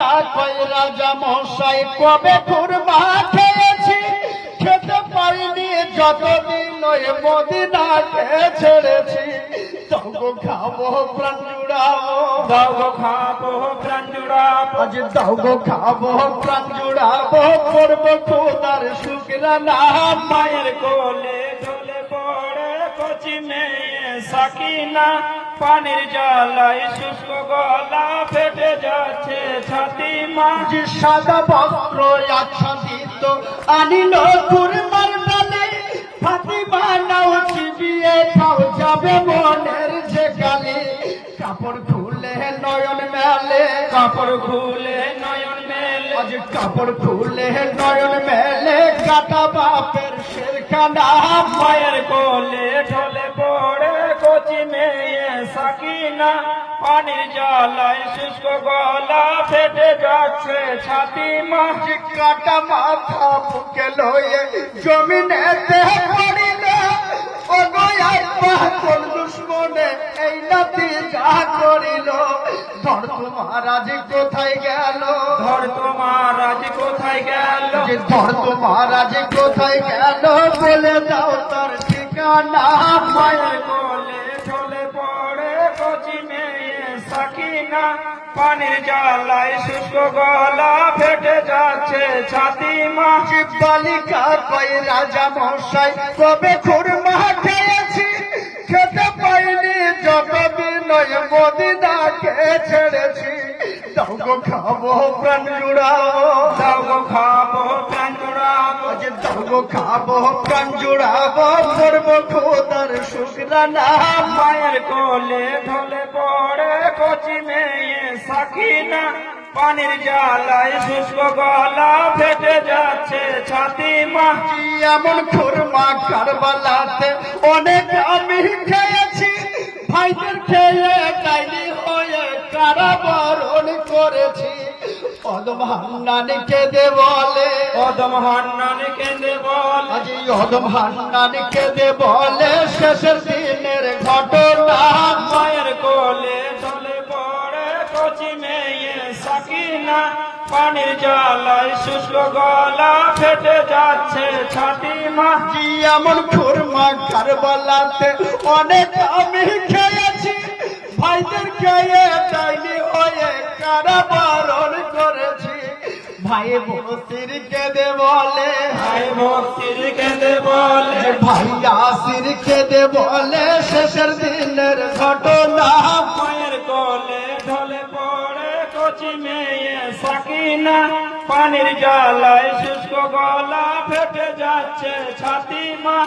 রাজা মশাই কবে খুরমা খেয়েছি খেতে পারিনি যতদিন ওই মদিনাকে ছেড়েছি। তবু খাব প্রাণ জুড়াবো দাও খাব প্রাণ জুড়াবো আজ দাও খাব প্রাণ জুড়াবো করব খোদার শুক্রানা মায়ের কোলে ঢলে পড়ে কচি মেয়ে সাকিনা। পানির জ্বালায় শুষ্ক গলা ফেটে যাচ্ছে ছাতি মা যে সাদা বস্ত্র আচ্ছাদিত। আনিল কুরমার ডালে ফাতিমা নাও চিবিয়ে খাও যাবে মনের যে গালি। কাপড় খুলে নয়ন মেলে। কাপড় খুলে নয়ন মেলে। আজ কাপড় খুলে নয়ন মেলে। কাটা বাপের শেরখানা মায়ের কোলে ঢলে পড়ে কচি মেয়ে সাকিনা। পানির জ্বালায় শুষ্ক গলা ফেটে যাচ্ছে। ছাতি মা কাটা মাথা বুকে লয়ে জমিনে পড়িল ও গয়ার কোন দুশ্মনে এই নাতি যা করিল ধর মহারাজ কোথায় গেল? ধর তোমার আজ কোথায় গেল? যে ধর মহারাজ কোথায় গেল বলে দাও তার ঠিকানা। মায়ের কোলে পানির জ্বালায় শুষ্ক গলা ফেটে যাচ্ছে ছাতি মা বালিকা কই রাজা মশাই কবে খুরমা খেয়েছি? খেতে পাইনি যতদিন মদিনাকে ছেড়েছি। দাও খাব প্রাণ জুড়াও। দাও খাব প্রাণ জুড়াবো দাও খাব প্রাণ জুড়াবো খোদার শুক্রানা মায়ের কোলে ঢলে পড়ে কচি মেয়ে সাকিনা। পানির জ্বালায় শুষ্ক গলা ফেটে যাচ্ছে ছাতি মা এমন খুরমা কারবালাতে? অনেক আমি খেয়েছি, ভাইদের খেয়ে ডাইনি হয়ে কারাবরণ করেছি। অদম হান্নানি কেঁদে বলে। কদম হান্নান কেঁদে বল। আজি অদম হান্নানি কেঁদে বলে। শেষের দিনের ঘটনা। মায়ের কোলে ঢলে পড়ে কচি মেয়ে সাকিনা। পানির জ্বালায় শুষ্ক গলা ফেটে যাচ্ছে ছাতি মা কি এমন খুরমা কারবালাতে অনেক আমি খেয়েছি। ভাইদের খেয়ে ডাইনি হয়ে করেছি ভাই বসির কেঁদে বলে। ভাই ভক্তির কেঁদে বলে। ভাই আসির কেঁদে বলে। শেষের দিনের ঘটনা। মায়ের কোলে ঢলে পড়ে কচি মেয়ে সাকিনা। পানির জ্বালায় শুষ্ক গলা ফেটে যাচ্ছে ছাতি মা